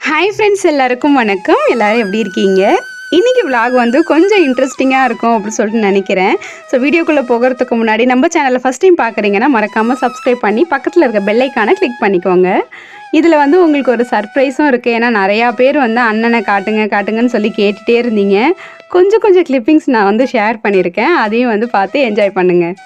Hi friends எல்லாருக்கும் வணக்கம். எல்லாரும் எப்படி இருக்கீங்க? இன்னைக்கு விலாக் வந்து கொஞ்சம் இன்ட்ரெஸ்டிங்காக இருக்கும் அப்படின்னு சொல்லிட்டு நினைக்கிறேன். ஸோ வீடியோக்குள்ளே போகிறதுக்கு முன்னாடி நம்ம சேனலை ஃபஸ்ட் டைம் பார்க்குறீங்கன்னா மறக்காமல் சப்ஸ்கிரைப் பண்ணி பக்கத்தில் இருக்க பெல்லைக்கான கிளிக் பண்ணிக்கோங்க. இதில் வந்து உங்களுக்கு ஒரு சர்ப்ரைஸும் இருக்குது ஏன்னா நிறையா பேர் வந்து அண்ணனை காட்டுங்க காட்டுங்கன்னு சொல்லி கேட்டுகிட்டே இருந்தீங்க. கொஞ்சம் கொஞ்சம் கிளிப்பிங்ஸ் நான் வந்து ஷேர் பண்ணியிருக்கேன். அதையும் வந்து பார்த்து என்ஜாய் பண்ணுங்கள்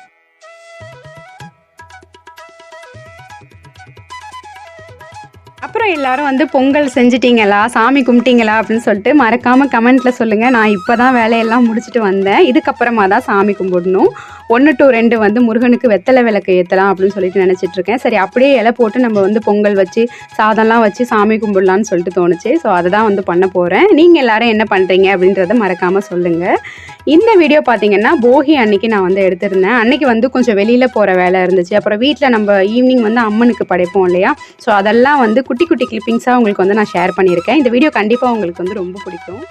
அப்புறம் எல்லாரும் வந்து பொங்கல் செஞ்சிட்டிங்களா? சாமி கும்பிட்டீங்களா? அப்படின்னு சொல்லிட்டு மறக்காமல் கமெண்ட்டில் சொல்லுங்கள் நான் இப்போ தான் வேலையெல்லாம் முடிச்சுட்டு வந்தேன். இதுக்கப்புறமா தான் சாமி கும்பிடணும். ஒன்று டு ரெண்டு வந்து முருகனுக்கு வெத்தலை விளக்கு ஏற்றலாம் அப்படின்னு சொல்லிட்டு நினச்சிட்டு இருக்கேன். சரி அப்படியே இலை போட்டு நம்ம வந்து பொங்கல் வச்சு சாதம்லாம் வச்சு சாமி கும்பிடலான்னு சொல்லிட்டு தோணுச்சு. ஸோ அதை தான் வந்து பண்ண போகிறேன் நீங்கள் எல்லாரும் என்ன பண்ணுறீங்க அப்படின்றத மறக்காமல் சொல்லுங்கள் இந்த வீடியோ பார்த்தீங்கன்னா போகி அன்னைக்கு நான் வந்து எடுத்திருந்தேன். அன்னைக்கு வந்து கொஞ்சம் வெளியில் போகிற வேலை இருந்துச்சு. அப்புறம் வீட்டில் நம்ம ஈவினிங் வந்து அம்மனுக்கு படைப்போம் இல்லையா? ஸோ அதெல்லாம் வந்து குட்டி குட்டி கிளிப்பிங்ஸாக உங்களுக்கு வந்து நான் ஷேர் பண்ணியிருக்கேன். இந்த வீடியோ கண்டிப்பாக உங்களுக்கு வந்து ரொம்ப பிடிக்கும்.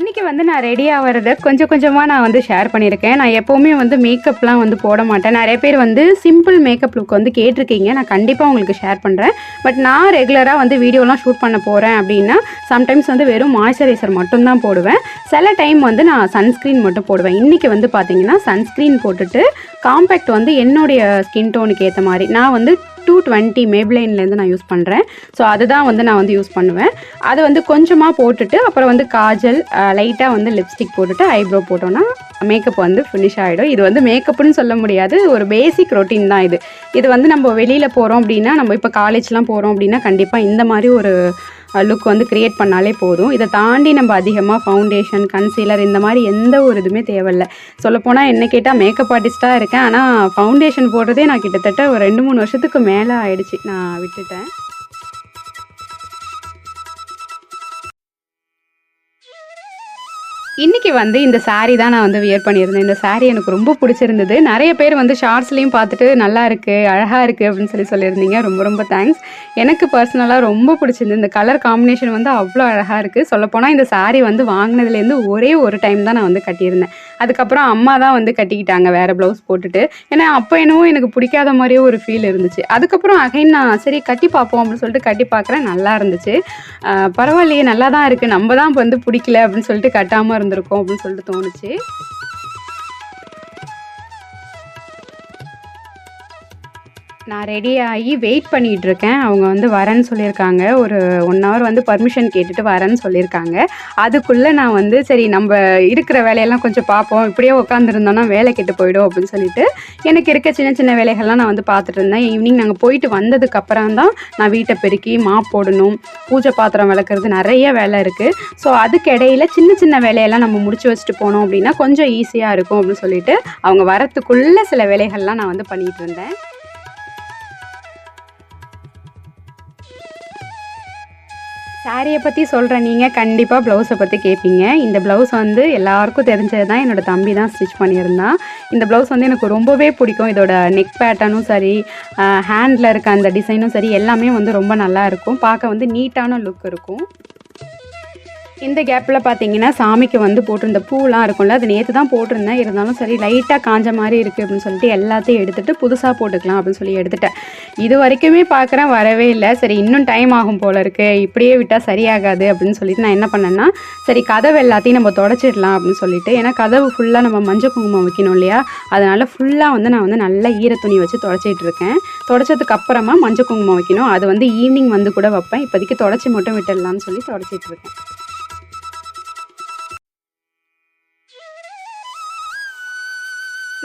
இன்றைக்கி வந்து நான் ரெடி ஆகிறத கொஞ்சம் கொஞ்சமாக நான் வந்து ஷேர் பண்ணியிருக்கேன். நான் எப்போவுமே வந்து மேக்கப்லாம் வந்து போட மாட்டேன். நிறைய பேர் வந்து சிம்பிள் மேக்கப் லுக் வந்து கேட்டிருக்கீங்க. நான் கண்டிப்பாக உங்களுக்கு ஷேர் பண்ணுறேன் பட் நான் ரெகுலராக வந்து வீடியோலாம் ஷூட் பண்ண போகிறேன் அப்படின்னா சம்டைம்ஸ் வந்து வெறும் மாய்ஸ்சரைசர் மட்டும்தான் போடுவேன். சில டைம் வந்து நான் சன்ஸ்க்ரீன் மட்டும் போடுவேன். இன்றைக்கி வந்து பார்த்தீங்கன்னா சன்ஸ்க்ரீன் போட்டுட்டு காம்பேக்ட் வந்து என்னுடைய ஸ்கின் டோனுக்கு ஏற்ற மாதிரி. நான் வந்து டூ டுவெண்ட்டி மேப்லைன்லேருந்து நான் யூஸ் பண்ணுறேன் ஸோ அதுதான் வந்து நான் வந்து யூஸ் பண்ணுவேன். அது வந்து கொஞ்சமாக போட்டுட்டு அப்புறம் வந்து காஜல் லைட்டாக வந்து லிப்ஸ்டிக் போட்டுட்டு ஐப்ரோ போட்டோன்னா மேக்கப் வந்து ஃபினிஷ் ஆகிடும் இது வந்து மேக்கப்னு சொல்ல முடியாது. ஒரு பேசிக் ரொட்டீன் தான் இது. இது வந்து நம்ம வெளியில் போகிறோம் அப்படின்னா நம்ம இப்போ காலேஜ்லாம் போகிறோம் அப்படின்னா கண்டிப்பாக இந்த மாதிரி ஒரு லுக் வந்து க்ரியேட் பண்ணாலே போதும். இதை தாண்டி நம்ம அதிகமாக ஃபவுண்டேஷன் கன்சீலர் இந்த மாதிரி எந்த ஒரு இதுவுமே தேவையில்லை. சொல்லப்போனால் என்ன கேட்டால் மேக்கப் ஆர்டிஸ்ட்டாக இருக்கேன். ஆனால் ஃபவுண்டேஷன் போடுறதே நான் கிட்டத்தட்ட ஒரு ரெண்டு மூணு வருஷத்துக்கு மேலே ஆயிடுச்சு. நான் விட்டுட்டேன். இன்றைக்கி வந்து இந்த சாரீ தான் நான் வந்து வியர் பண்ணியிருந்தேன். இந்த சாரீ எனக்கு ரொம்ப பிடிச்சிருந்தது. நிறைய பேர் வந்து ஷார்ட்ஸ்லேயும் பார்த்துட்டு நல்லா இருக்குது அழகாக இருக்குது அப்படின்னு சொல்லி சொல்லியிருந்தீங்க. ரொம்ப ரொம்ப தேங்க்ஸ் எனக்கு பர்சனலாக ரொம்ப பிடிச்சிருந்தது. இந்த கலர் காம்பினேஷன் வந்து அவ்வளோ அழகாக இருக்குது சொல்லப்போனால் இந்த சாரீ வந்து வாங்கினதுலேருந்து ஒரே ஒரு டைம் தான் நான் வந்து கட்டியிருந்தேன். அதுக்கப்புறம் அம்மா தான் வந்து கட்டிக்கிட்டாங்க வேறு ப்ளவுஸ் போட்டுட்டு. ஏன்னா அப்போ என்னவோ எனக்கு பிடிக்காத மாதிரியே ஒரு ஃபீல் இருந்துச்சு. அதுக்கப்புறம் அகைன் நான் சரி கட்டி பார்ப்போம் அப்படின்னு சொல்லிட்டு கட்டி பார்க்குறேன். நல்லா இருந்துச்சு. பரவாயில்லையே நல்லா தான் இருக்குது நம்ம தான் இப்போ வந்து பிடிக்கல அப்படின்னு சொல்லிட்டு கட்டாமல் இருந்திருக்கோம் அப்படின்னு சொல்லிட்டு தோணுச்சு. நான் ரெடி ஆகி வெயிட் பண்ணிகிட்டு இருக்கேன் அவங்க வந்து வரேன்னு சொல்லியிருக்காங்க. ஒரு ஒன் ஹவர் வந்து பர்மிஷன் கேட்டுட்டு வரேன்னு சொல்லியிருக்காங்க. அதுக்குள்ளே நான் வந்து சரி நம்ம இருக்கிற வேலையெல்லாம் கொஞ்சம் பார்ப்போம். இப்படியே உட்காந்துருந்தோன்னா வேலை கெட்டு போயிடும் அப்படின்னு சொல்லிட்டு எனக்கு இருக்க சின்ன சின்ன வேலைகள்லாம் நான் வந்து பார்த்துட்டு இருந்தேன் ஈவினிங் நாங்கள் போயிட்டு வந்ததுக்கப்புறம் தான் நான் வீட்டை பெருக்கி மா போடணும் பூஜை பாத்திரம் விளக்குறது நிறைய வேலை இருக்குது ஸோ அதுக்கு இடையில சின்ன சின்ன வேலையெல்லாம் நம்ம முடிச்சு வச்சுட்டு போனோம் அப்படின்னா கொஞ்சம் ஈஸியாக இருக்கும் அப்படின்னு சொல்லிட்டு அவங்க வரத்துக்குள்ளே சில வேலைகள்லாம் நான் வந்து பண்ணிகிட்டு இருந்தேன் சாரியை பற்றி சொல்கிறேன் நீங்கள் கண்டிப்பாக ப்ளவுஸை பற்றி கேட்பீங்க இந்த ப்ளவுஸ் வந்து எல்லாருக்கும் தெரிஞ்சது தான். என்னோடய தம்பி தான் ஸ்டிச் பண்ணியிருந்தான் இந்த ப்ளவுஸ் வந்து எனக்கு ரொம்பவே பிடிக்கும். இதோட நெக் பேட்டர்னும் சரி ஹேண்டில் இருக்க அந்த டிசைனும் சரி எல்லாமே வந்து ரொம்ப நல்லா இருக்கும். பார்க்க வந்து நீட்டான லுக் இருக்கும். இந்த கேப்பில் பார்த்தீங்கன்னா சாமிக்கு வந்து போட்டிருந்த பூலாம் இருக்கும்ல அது நேற்று தான் போட்டிருந்தேன். இருந்தாலும் சரி லைட்டாக காஞ்ச மாதிரி இருக்குது அப்படின்னு சொல்லிட்டு எல்லாத்தையும் எடுத்துகிட்டு புதுசாக போட்டுக்கலாம் அப்படின்னு சொல்லி எடுத்துட்டேன். இது வரைக்குமே பார்க்குறேன் வரவே இல்லை. சரி இன்னும் டைம் ஆகும் போல இருக்குது இப்படியே விட்டால் சரியாகாது அப்படின்னு சொல்லிட்டு நான் என்ன பண்ணேன்னா சரி கதவு எல்லாத்தையும் நம்ம தொடச்சிடலாம் அப்படின்னு சொல்லிட்டு ஏன்னா கதவு ஃபுல்லாக நம்ம மஞ்சள் குங்குமம் வைக்கணும் இல்லையா? அதனால் ஃபுல்லாக வந்து நான் வந்து நல்லா ஈர துணி வச்சு தொடச்சிட்டு இருக்கேன். தொடச்சதுக்கு அப்புறமா மஞ்சள் குங்குமம் வைக்கணும். அது வந்து ஈவினிங் வந்து கூட வைப்பேன். இப்போதைக்கு தொடச்சி மட்டும் விட்டுடலாம்னு சொல்லி தொடச்சிட்டு இருக்கேன்.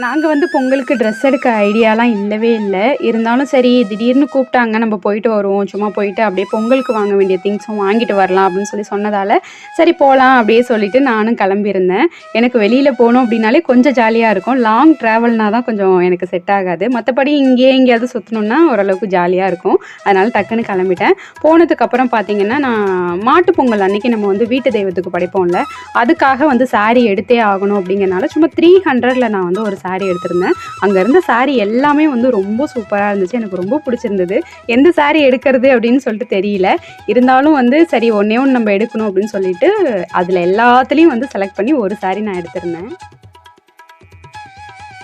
நாங்கள் வந்து பொங்கலுக்கு ட்ரெஸ் எடுக்க ஐடியாலாம் இல்லவே இல்லை. இருந்தாலும் சரி திடீர்னு கூப்பிட்டாங்க நம்ம போயிட்டு வருவோம் சும்மா போயிட்டு அப்படியே பொங்கலுக்கு வாங்க வேண்டிய திங்ஸும் வாங்கிட்டு வரலாம் அப்படின்னு சொல்லி சொன்னதால் சரி போகலாம் அப்படியே சொல்லிட்டு நானும் கிளம்பியிருந்தேன். எனக்கு வெளியில் போகணும் அப்படின்னாலே கொஞ்சம் ஜாலியாக இருக்கும். லாங் ட்ராவல்னால் தான் கொஞ்சம் எனக்கு செட் ஆகாது. மற்றபடி இங்கேயே எங்கேயாவது சுற்றணுன்னா ஓரளவுக்கு ஜாலியாக இருக்கும். அதனால் டக்குன்னு கிளம்பிட்டேன். போனதுக்கப்புறம் பார்த்தீங்கன்னா நான் மாட்டு பொங்கல் அன்னைக்கு நம்ம வந்து வீட்டு தெய்வத்துக்கு படைப்போம்ல அதுக்காக வந்து saree எடுத்தே ஆகணும் அப்படிங்கிறனால சும்மா த்ரீ ஹண்ட்ரடில் நான் வந்து ஒரு சாரீ எடுத்திருந்தேன். அங்கே இருந்த சாரீ எல்லாமே வந்து ரொம்ப சூப்பராக இருந்துச்சு. எனக்கு ரொம்ப பிடிச்சிருந்தது. எந்த சாரீ எடுக்கிறது அப்படின்னு சொல்லிட்டு தெரியல. இருந்தாலும் வந்து சரி ஒன்றே ஒன்று நம்ம எடுக்கணும் அப்படின்னு சொல்லிட்டு அதில் எல்லாத்துலேயும் வந்து செலக்ட் பண்ணி ஒரு சாரீ நான் எடுத்திருந்தேன்.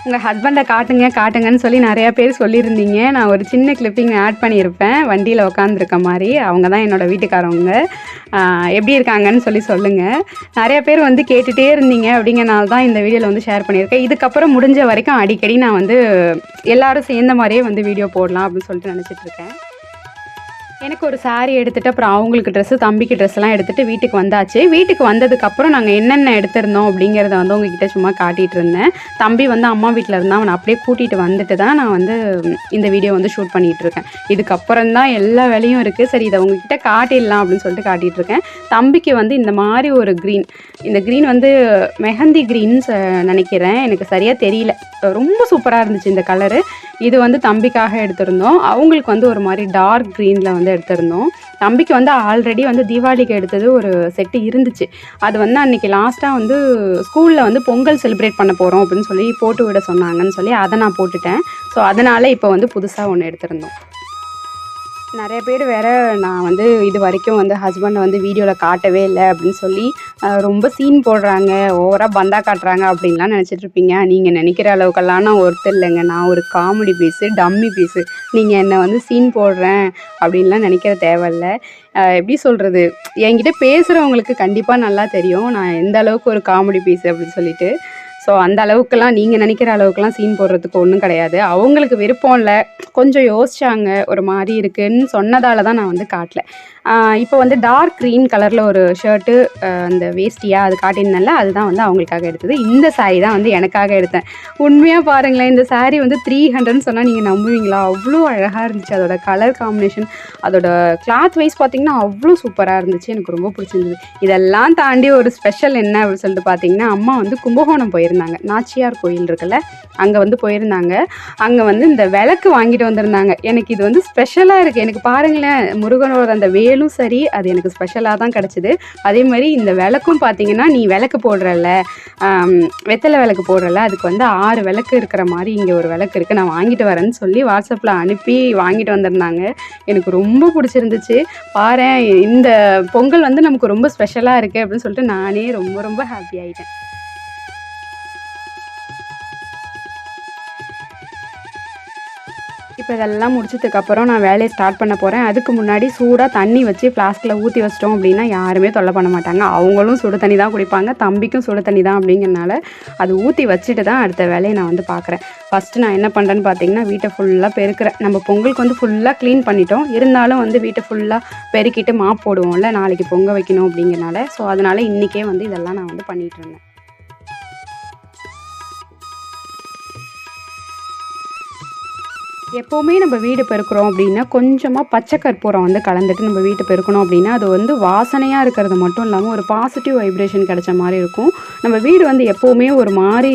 உங்கள் ஹஸ்பண்டை காட்டுங்க காட்டுங்கன்னு சொல்லி நிறையா பேர் சொல்லியிருந்தீங்க. நான் ஒரு சின்ன கிளிப்பிங் ஆட் பண்ணியிருப்பேன். வண்டியில் உட்காந்துருக்க மாதிரி. அவங்க தான் என்னோடய வீட்டுக்காரவங்க. எப்படி இருக்காங்கன்னு சொல்லி சொல்லுங்கள் நிறைய பேர் வந்து கேட்டுகிட்டே இருந்தீங்க அப்படிங்கிறனால தான் இந்த வீடியோவில் வந்து ஷேர் பண்ணியிருக்கேன். இதுக்கப்புறம் முடிஞ்ச வரைக்கும் அடிக்கடி நான் வந்து எல்லோரும் சேர்ந்த மாதிரியே வந்து வீடியோ போடலாம் அப்படின்னு சொல்லிட்டு நினச்சிட்ருக்கேன் எனக்கு ஒரு சாரீ எடுத்துட்டு அப்புறம் அவங்களுக்கு ட்ரெஸ்ஸு தம்பிக்கு ட்ரெஸ்லாம் எடுத்துகிட்டு வீட்டுக்கு வந்தாச்சு. வீட்டுக்கு வந்ததுக்கப்புறம் நாங்கள் என்னென்ன எடுத்திருந்தோம் அப்படிங்கிறத வந்து உங்ககிட்ட சும்மா காட்டிகிட்டு இருந்தேன். தம்பி வந்து அம்மா வீட்டில் இருந்தால் அவனை அப்படியே கூட்டிகிட்டு வந்துட்டு தான் நான் வந்து இந்த வீடியோ வந்து ஷூட் பண்ணிகிட்டு இருக்கேன். இதுக்கப்புறம் தான் எல்லா வேலையும் இருக்குது சரி இதை உங்ககிட்ட காட்டிடலாம் அப்படின்னு சொல்லிட்டு காட்டிகிட்டு இருக்கேன். தம்பிக்கு வந்து இந்த மாதிரி ஒரு க்ரீன் இந்த க்ரீன் வந்து மெஹந்தி க்ரீன்ஸ் நினைக்கிறேன். எனக்கு சரியாக தெரியல. ரொம்ப சூப்பராக இருந்துச்சு இந்த கலரு இது வந்து தம்பிக்காக எடுத்திருந்தோம். அவங்களுக்கு வந்து ஒரு மாதிரி டார்க் க்ரீனில் வந்து எடுத்திருந்தோம். தம்பிக்கு வந்து ஆல்ரெடி வந்து தீபாவளிக்கு எடுத்தது ஒரு செட்டு இருந்துச்சு. அது வந்து அன்றைக்கி லாஸ்ட்டாக வந்து ஸ்கூலில் வந்து பொங்கல் செலிப்ரேட் பண்ண போகிறோம் அப்படின்னு சொல்லி போட்டு விட சொன்னாங்கன்னு சொல்லி அதை நான் போட்டுட்டேன். ஸோ அதனால் இப்போ வந்து புதுசாக ஒன்று எடுத்திருந்தோம். நிறைய பேர் வேற நான் வந்து இது வரைக்கும் வந்து ஹஸ்பண்டை வந்து வீடியோவில் காட்டவே இல்லை அப்படின்னு சொல்லி ரொம்ப சீன் போடுறாங்க ஓவராக பந்தா காட்டுறாங்க அப்படின்லாம் நினச்சிட்ருப்பீங்க நீங்கள் நினைக்கிற அளவுக்கெல்லாம் நான் ஒருத்தர் இல்லைங்க. நான் ஒரு காமெடி பீஸு டம்மி பீஸு நீங்கள் என்னை வந்து சீன் போடுறேன் அப்படின்லாம் நினைக்கிற தேவையில்ல. எப்படி சொல்கிறது என்கிட்ட பேசுகிறவங்களுக்கு கண்டிப்பாக நல்லா தெரியும். நான் எந்த அளவுக்கு ஒரு காமெடி பீஸ் அப்படின்னு சொல்லிட்டு. ஸோ அந்த அளவுக்குலாம் நீங்கள் நினைக்கிற அளவுக்குலாம் சீன் போடுறதுக்கு ஒன்றும் கிடையாது. அவங்களுக்கு விருப்பம் இல்லை. கொஞ்சம் யோசிச்சாங்க ஒரு மாதிரி இருக்குன்னு சொன்னதால தான் நான் வந்து காட்டல. இப்போ வந்து டார்க் க்ரீன் கலரில் ஒரு ஷர்ட்டு அந்த வேஸ்டியாக அது காட்டியிருந்தேன்ல அதுதான் வந்து அவங்களுக்காக எடுத்தது. இந்த சாரீ தான் வந்து எனக்காக எடுத்தேன். உண்மையாக பாருங்களேன் இந்த சாரீ வந்து த்ரீ ஹண்ட்ரட்னு சொன்னால் நீங்கள் நம்புவீங்களா? அவ்வளோ அழகாக இருந்துச்சு. அதோட கலர் காம்பினேஷன் அதோட கிளாத் வைஸ் பார்த்தீங்கன்னா அவ்வளோ சூப்பராக இருந்துச்சு. எனக்கு ரொம்ப பிடிச்சிருந்தது. இதெல்லாம் தாண்டி ஒரு ஸ்பெஷல் என்ன அப்படின்னு சொல்லிட்டு பார்த்தீங்கன்னா அம்மா வந்து கும்பகோணம் போயிருந்தாங்க. நாச்சியார் கோயில் இருக்குல்ல அங்கே வந்து போயிருந்தாங்க. அங்கே வந்து இந்த விளக்கு வாங்கிட்டு வந்திருந்தாங்க. எனக்கு இது வந்து ஸ்பெஷலாக இருக்குது எனக்கு பாருங்களேன் முருகனோட அந்த வேலும் சரி அது எனக்கு ஸ்பெஷலாக தான் கிடச்சிது. அதே மாதிரி இந்த விளக்கும் பார்த்தீங்கன்னா நீ விளக்கு போடுறல வெத்தலை விளக்கு போடுறல அதுக்கு வந்து ஆறு விளக்கு இருக்கிற மாதிரி இங்கே ஒரு விளக்கு இருக்குது நான் வாங்கிட்டு வரேன்னு சொல்லி வாட்ஸ்அப்பில் அனுப்பி வாங்கிட்டு வந்திருந்தாங்க. எனக்கு ரொம்ப பிடிச்சிருந்துச்சு. பாரு இந்த பொங்கல் வந்து நமக்கு ரொம்ப ஸ்பெஷலாக இருக்குது அப்படின்னு சொல்லிட்டு நானே ரொம்ப ரொம்ப ஹாப்பி ஆகிட்டேன் இப்போ இதெல்லாம் முடிச்சதுக்கப்புறம் நான் வேலையை ஸ்டார்ட் பண்ண போகிறேன் அதுக்கு முன்னாடி சூடாக தண்ணி வச்சு ஃப்ளாஸ்கில் ஊற்றி வச்சிட்டோம் அப்படின்னா யாருமே தொல்லை பண்ண மாட்டாங்க. அவங்களும் சுடு தண்ணி தான் குடிப்பாங்க. தம்பிக்கும் சுடு தண்ணி தான் அப்படிங்கிறனால அது ஊற்றி வச்சுட்டு தான் அடுத்த வேலையை நான் வந்து பார்க்குறேன். ஃபஸ்ட்டு நான் என்ன பண்ணுறேன்னு பார்த்தீங்கன்னா வீட்டை ஃபுல்லாக பெருக்கிறேன். நம்ம பொங்கலுக்கு வந்து ஃபுல்லாக க்ளீன் பண்ணிட்டோம். இருந்தாலும் வந்து வீட்டை ஃபுல்லாக பெருக்கிட்டு மாப் போடுவோம்ல நாளைக்கு பொங்க வைக்கணும் அப்படிங்கிறனால. ஸோ அதனால் இன்றைக்கே வந்து இதெல்லாம் நான் வந்து பண்ணிகிட்டு இருந்தேன். எப்போவுமே நம்ம வீடு பெருக்கிறோம் அப்படின்னா கொஞ்சமாக பச்சை கற்பூரம் வந்து கலந்துட்டு நம்ம வீட்டை பெருக்கணும் அப்படின்னா அது வந்து வாசனையாக இருக்கிறது மட்டும் இல்லாமல் ஒரு பாசிட்டிவ் வைப்ரேஷன் கிடைச்ச மாதிரி இருக்கும். நம்ம வீடு வந்து எப்போவுமே ஒரு மாதிரி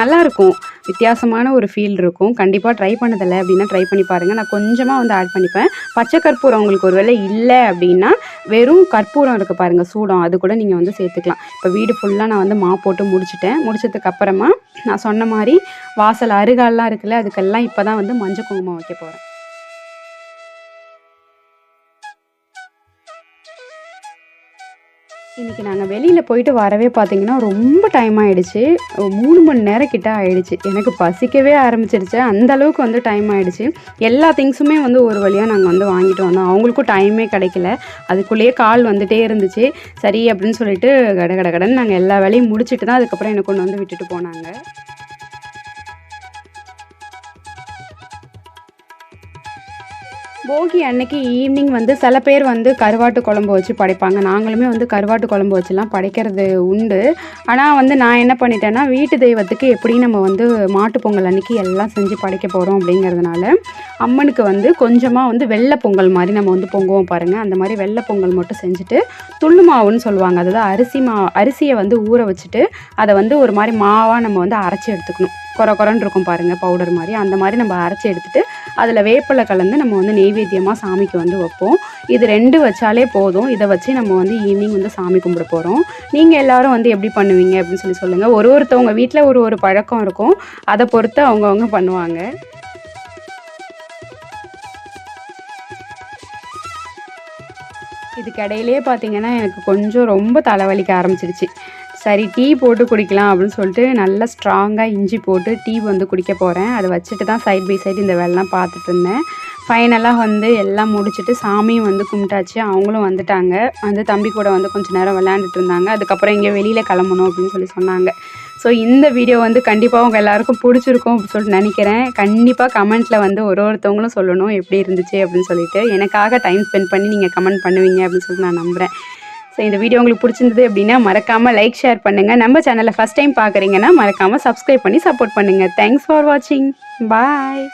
நல்லா இருக்கும். வித்தியாசமான ஒரு ஃபீல் இருக்கும். கண்டிப்பாக ட்ரை பண்ணதில்லை அப்படின்னா ட்ரை பண்ணி பாருங்கள் நான் கொஞ்சமாக வந்து ஆட் பண்ணிப்பேன். பச்சை கற்பூரம் உங்களுக்கு ஒரு வேளை இல்லை அப்படின்னா வெறும் கற்பூரம் இருக்குது பாருங்கள் சூடம். அது கூட நீங்கள் வந்து சேர்த்துக்கலாம். இப்போ வீடு ஃபுல்லாக நான் வந்து மா போட்டு முடிச்சிட்டேன். முடிச்சதுக்கு அப்புறமா நான் சொன்ன மாதிரி வாசல் அருகாலெலாம் இருக்குல்ல அதுக்கெல்லாம் இப்போ தான் வந்து மஞ்சள் குங்குமம் வைக்க போகிறேன் இன்றைக்கி நாங்கள் வெளியில் போயிட்டு வரவே பார்த்தீங்கன்னா ரொம்ப டைம் ஆகிடுச்சு மூணு மணி நேரம் கிட்ட ஆகிடுச்சு எனக்கு பசிக்கவே ஆரம்பிச்சிருச்சு. அந்த அளவுக்கு வந்து டைம் ஆகிடுச்சு எல்லா திங்ஸுமே வந்து ஒரு வழியாக நாங்கள் வந்து வாங்கிட்டு வந்தோம். அவங்களுக்கும் டைமே கிடைக்கல. அதுக்குள்ளேயே கால் வந்துகிட்டே இருந்துச்சு. சரி அப்படின்னு சொல்லிட்டு கட கட கடன்னு நாங்கள் எல்லா வேலையும் முடிச்சுட்டு தான் அதுக்கப்புறம் எனக்கு கொண்டு வந்து விட்டுட்டு போனாங்க. போகி அன்னைக்கு ஈவினிங் வந்து சில பேர் வந்து கருவாட்டு குழம்பு வச்சு படைப்பாங்க. நாங்களுமே வந்து கருவாட்டு குழம்பு வச்சுலாம் படைக்கிறது உண்டு. ஆனால் வந்து நான் என்ன பண்ணிட்டேன்னா வீட்டு தெய்வத்துக்கு எப்படி நம்ம வந்து மாட்டுப் பொங்கல் அன்னைக்கு எல்லாம் செஞ்சு படைக்க போகிறோம் அப்படிங்கிறதுனால அம்மனுக்கு வந்து கொஞ்சமாக வந்து வெள்ளை பொங்கல் மாதிரி நம்ம வந்து பொங்குவோம் பாருங்கள் அந்த மாதிரி வெள்ளை பொங்கல் மட்டும் செஞ்சுட்டு துள்ளு மாவுன்னு சொல்லுவாங்க. அதாவது அரிசி மா அரிசியை வந்து ஊற வச்சுட்டு அதை வந்து ஒரு மாதிரி மாவாக நம்ம வந்து அரைச்சி எடுத்துக்கணும். கொர கொரன்னு இருக்கும் பாருங்கள் பவுடர் மாதிரி. அந்த மாதிரி நம்ம அரைச்சி எடுத்துகிட்டு அதில் வேப்பிலை கலந்து நம்ம வந்து நெய்வேத்தியமாக சாமிக்கு வந்து வைப்போம். இது ரெண்டு வச்சாலே போதும். இதை வச்சு நம்ம வந்து ஈவினிங் வந்து சாமி கும்பிட போகிறோம் நீங்கள் எல்லாரும் வந்து எப்படி பண்ணுவீங்க அப்படின்னு சொல்லி சொல்லுங்கள் ஒரு ஒருத்தவங்க வீட்டில் ஒரு ஒரு பழக்கம் இருக்கும். அதை பொறுத்து அவங்கவுங்க பண்ணுவாங்க. இதுக்கு இடையிலே பார்த்தீங்கன்னா எனக்கு கொஞ்சம் ரொம்ப தலைவலிக்க ஆரம்பிச்சிருச்சு. சரி டீ போட்டு குடிக்கலாம் அப்படின்னு சொல்லிட்டு நல்லா ஸ்ட்ராங்காக இஞ்சி போட்டு டீ வந்து குடிக்க போகிறேன் அதை வச்சுட்டு தான் சைட் பை சைடு இந்த வேலைலாம் பார்த்துட்டு இருந்தேன். ஃபைனலாக வந்து எல்லாம் முடிச்சுட்டு சாமியும் வந்து கும்பிட்டாச்சு. அவங்களும் வந்துட்டாங்க. வந்து தம்பி கூட வந்து கொஞ்சம் நேரம் விளையாண்டுட்டு இருந்தாங்க. அதுக்கப்புறம் இங்கே வெளியில் கிளம்பணும் அப்படின்னு சொல்லி சொன்னாங்க. ஸோ இந்த வீடியோ வந்து கண்டிப்பாக உங்கள் எல்லாருக்கும் பிடிச்சிருக்கும் அப்படின்னு சொல்லிட்டு நினைக்கிறேன். கண்டிப்பாக கமெண்ட்டில் வந்து ஒரு ஒருத்தவங்களும் சொல்லணும் எப்படி இருந்துச்சு அப்படின்னு சொல்லிட்டு. எனக்காக டைம் ஸ்பெண்ட் பண்ணி நீங்கள் கமெண்ட் பண்ணுவீங்க அப்படின்னு சொல்லிட்டு நான் நம்புகிறேன் ஸோ இந்த வீடியோ உங்களுக்கு பிடிச்சிருந்தது அப்படின்னா மறக்காமல் லைக் ஷேர் பண்ணுங்கள் நம்ம சேனலை ஃபஸ்ட் டைம் பார்க்குறீங்கன்னா மறக்காமல் சப்ஸ்கிரைப் பண்ணி சப்போர்ட் பண்ணுங்கள் தேங்க்ஸ் ஃபார் வாட்சிங் பாய்